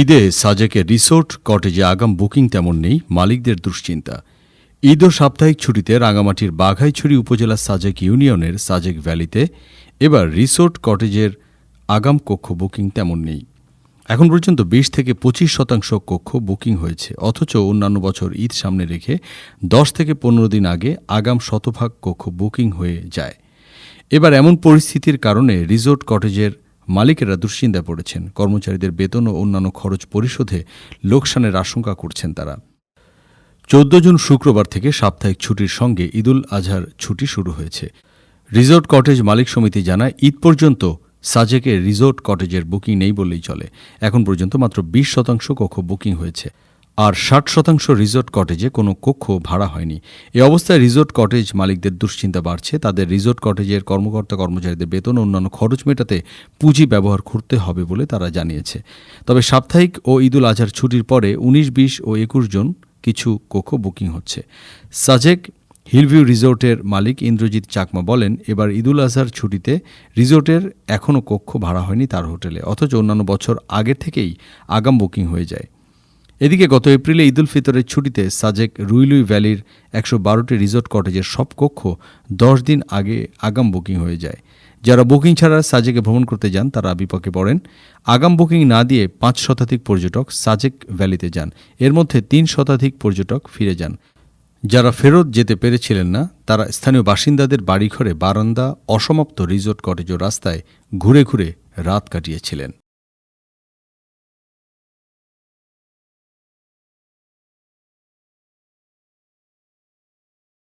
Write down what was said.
ঈদে সাজেকে রিসোর্ট, কটেজে আগাম বুকিং তেমন নেই, মালিকদের দুশ্চিন্তা। ঈদ ও সাপ্তাহিক ছুটিতে রাঙামাটির বাঘাইছড়ি উপজেলার সাজেক ইউনিয়নের সাজেক ভ্যালিতে এবার রিসোর্ট, কটেজের আগাম কক্ষ বুকিং তেমন নেই। এখন পর্যন্ত বিশ থেকে পঁচিশ শতাংশ কক্ষ বুকিং হয়েছে, অথচ অন্যান্য বছর ঈদ সামনে রেখে দশ থেকে পনেরো দিন আগে আগাম শতভাগ কক্ষ বুকিং হয়ে যায়। এবার এমন পরিস্থিতির কারণে রিসোর্ট, কটেজের মালিকেরা দুশ্চিন্তায় পড়েছেন। কর্মচারীদের বেতন ও অন্যান্য খরচ পরিশোধে লোকসানের আশঙ্কা করছেন তারা। চোদ্দ জুন শুক্রবার থেকে সাপ্তাহিক ছুটির সঙ্গে ঈদুল আজহার ছুটি শুরু হয়েছে। রিসোর্ট কটেজ মালিক সমিতি জানায়, ঈদ পর্যন্ত সাজেকে রিসোর্ট কটেজের বুকিং নেই বললেই চলে। এখন পর্যন্ত মাত্র বিশ শতাংশ কক্ষ বুকিং হয়েছে। আর ষাট শতাংশ রিসোর্ট কটেজে কোনো কক্ষ ভাড়া হয়নি। এ অবস্থায় রিসোর্ট কটেজ মালিকদের দুশ্চিন্তা বাড়ছে। তাদের রিসোর্ট কটেজের কর্মকর্তা কর্মচারীদের বেতন ও অন্যান্য খরচ মেটাতে পুঁজি ব্যবহার করতে হবে বলে তারা জানিয়েছে। তবে সাপ্তাহিক ও ঈদুল আজহার ছুটির পরে উনিশ, বিশ ও একুশ জন কিছু কক্ষ বুকিং হচ্ছে। সাজেক হিলভিউ রিসোর্টের মালিক ইন্দ্রজিৎ চাকমা বলেন, এবার ঈদুল আজহার ছুটিতে রিসোর্টের এখনও কক্ষ ভাড়া হয়নি তার হোটেলে, অথচ অন্যান্য বছর আগে থেকেই আগাম বুকিং হয়ে যায়। এদিকে গত এপ্রিলে ঈদুল ফিতরের ছুটিতে সাজেক রুইলুই ভ্যালির একশো বারোটি রিসোর্ট কটেজের সব কক্ষ দশ দিন আগে আগাম বুকিং হয়ে যায়। যারা বুকিং ছাড়া সাজেকে ভ্রমণ করতে যান, তারা বিপক্ষে পড়েন। আগাম বুকিং না দিয়ে পাঁচ শতাধিক পর্যটক সাজেক ভ্যালিতে যান। এর মধ্যে তিন শতাধিক পর্যটক ফিরে যান। যারা ফেরত যেতে পেরেছিলেন না, তারা স্থানীয় বাসিন্দাদের বাড়িঘরে বারান্দা অসমাপ্ত রিসোর্ট কটেজ ও রাস্তায় ঘুরে ঘুরে রাত কাটিয়েছিলেন।